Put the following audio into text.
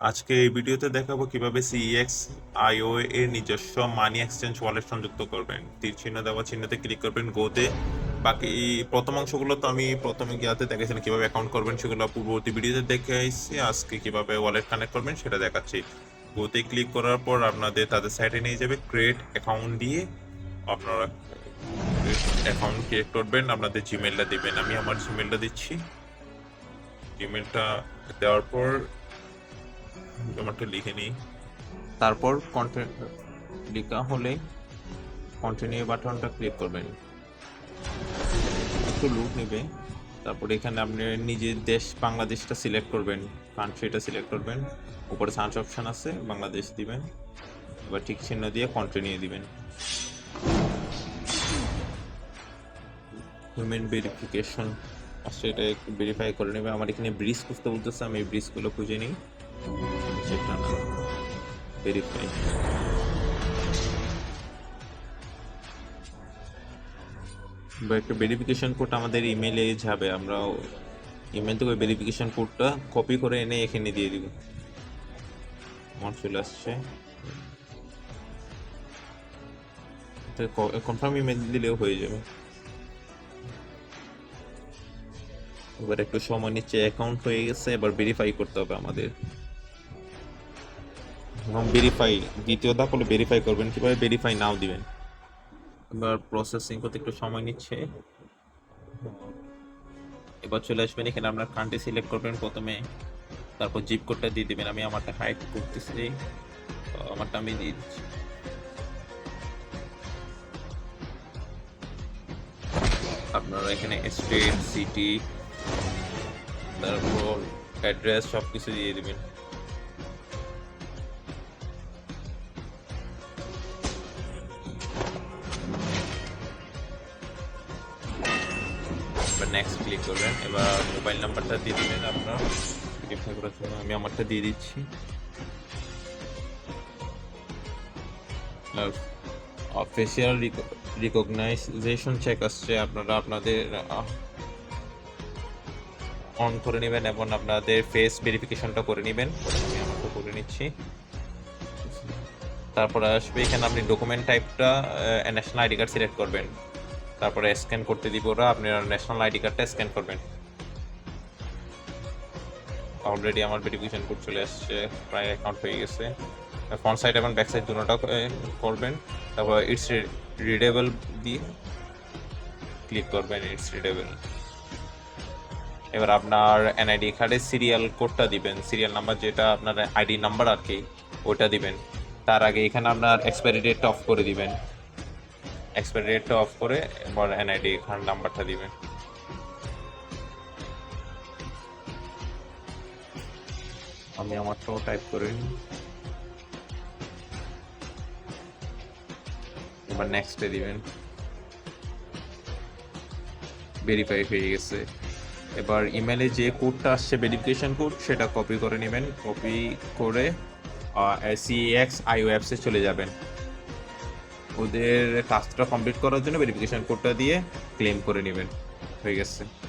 আজকে এই ভিডিওতে দেখাবো কীভাবে সিএক্স আইও এর নিজস্ব মানি এক্সচেঞ্জ ওয়ালেট সংযুক্ত করবেন। তীর চিহ্ন দেওয়া চিহ্নতে ক্লিক করবেন গোতে বাকি প্রথম অংশগুলো তো আমি প্রথমে গিয়াতে দেখেছিলাম কীভাবে অ্যাকাউন্ট করবেন সেগুলো পূর্ববর্তী ভিডিওতে দেখে আসছি আজকে কীভাবে ওয়ালেট কানেক্ট করবেন সেটা দেখাচ্ছি। গোতে ক্লিক করার পর আপনাদের তাদের সাইটে নিয়ে যাবে ক্রিয়েট অ্যাকাউন্ট দিয়ে। আপনারা অ্যাকাউন্ট ক্রিয়েট করবেন, আপনাদের জিমেলটা দিবেন। আমি আমার জিমেলটা দিচ্ছি। জিমেলটা দেওয়ার পর আমারটা লিখে নিই। তারপর লেখা হলে কন্টিনিউ বাটনটা ক্লিক করবেন। একটু লুক নেবে। তারপর এখানে আপনি নিজের দেশ বাংলাদেশটা সিলেক্ট করবেন। কান্ট্রিটা সিলেক্ট করবেন। উপরে সার্চ অপশন আছে, বাংলাদেশ দিবেন। এবার ঠিক চিহ্ন দিয়ে কন্টিনিউ দিবেন। হিউম্যান ভেরিফিকেশন আসলে এটা একটু ভেরিফাই করে নেবে। আমার এখানে ব্রিজ খুঁজতে বলতেছে, আমি ব্রিজগুলো খুঁজে নিই। সেটা না। বা একটা ভেরিফিকেশন কোড আমাদের ইমেলে যাবে আমরা ইমেল থেকে ভেরিফিকেশন কোডটা কপি করে এনে এখানে দিয়ে দিব। আমার চলে আসছে। কনফার্ম ইমেল দিলেও হয়ে যাবে। এবার একটু সময় নিচ্ছে অ্যাকাউন্ট হয়ে গেছে, এবার ভেরিফাই করতে হবে আমাদের। এবং ভেরিফাই দ্বিতীয় ধাপ হলো ভেরিফাই করবেন, কীভাবে ভেরিফাই নাও দিবেন? এবার প্রসেসিং করতে একটু সময় নিচ্ছে। এবার চলে আসবেন, এখানে আপনার কান্ট্রি সিলেক্ট করবেন প্রথমে। তারপর জিপ কোডটা দিয়ে দিবেন। আমি আমারটা হাইড করতেছি। আমারটা আমি দিয়ে দিচ্ছি। আপনারা এখানে স্টেট সিটি তারপর অ্যাড্রেস সব কিছু দিয়ে দিবেন। এবার নেক্সট ক্লিক করবেন। এবার মোবাইল নাম্বারটা দিয়ে দিবেন আপনার। ভেরিফাই করার জন্য আমি আমারটা দিয়ে দিচ্ছি। ফেসিয়াল রিকগনাইজেশন চেক আসছে। আপনারা আপনাদের অন করে নেবেন এবং আপনাদের ফেস ভেরিফিকেশনটা করে নেবেন। আমি আমারটা করে নিচ্ছি। তারপরে আসবে এখানে আপনি ডকুমেন্ট টাইপটা ন্যাশনাল আইডি কার্ড সিলেক্ট করবেন। তারপরে স্ক্যান করতে দিব ওরা, আপনি ন্যাশনাল আইডি কার্ডটা স্ক্যান করবেন। অলরেডি আমার ভেরিফিকেশন কোড চলে আসছে, প্রায় অ্যাকাউন্ট হয়ে গেছে। ফ্রন্ট সাইড এবং ব্যাক সাইড দুটোটা করবেন। তারপর ইটস রিডেবল দিয়ে ক্লিক করবেন ইটস রিডেবল এবার আপনার এনআইডি কার্ডের সিরিয়াল কোডটা দিবেন। সিরিয়াল নাম্বার যেটা আপনার আইডি নাম্বার আর কি ওটা দিবেন। তার আগে এখানে আপনার এক্সপায়ারি ডেটটা অফ করে দিবেন। এক্সপায়ারি ডেটটা অফ করে এবার এনআইডি কার্ড নাম্বারটা দিবেন আমি আমারটাও টাইপ করে। এবার নেক্সটে দিবেন। ভেরিফাই হয়ে গেছে। এবার ইমেলে যে কোডটা আসছে ভেরিফিকেশন কোড সেটা কপি করে নেবেন। কপি করে সিএক্স আই অ্যাপসে চলে যাবেন। ওদের কাজটা কমপ্লিট করার জন্য ভেরিফিকেশন কোডটা দিয়ে ক্লেম করে নেবেন। হয়ে গেছে।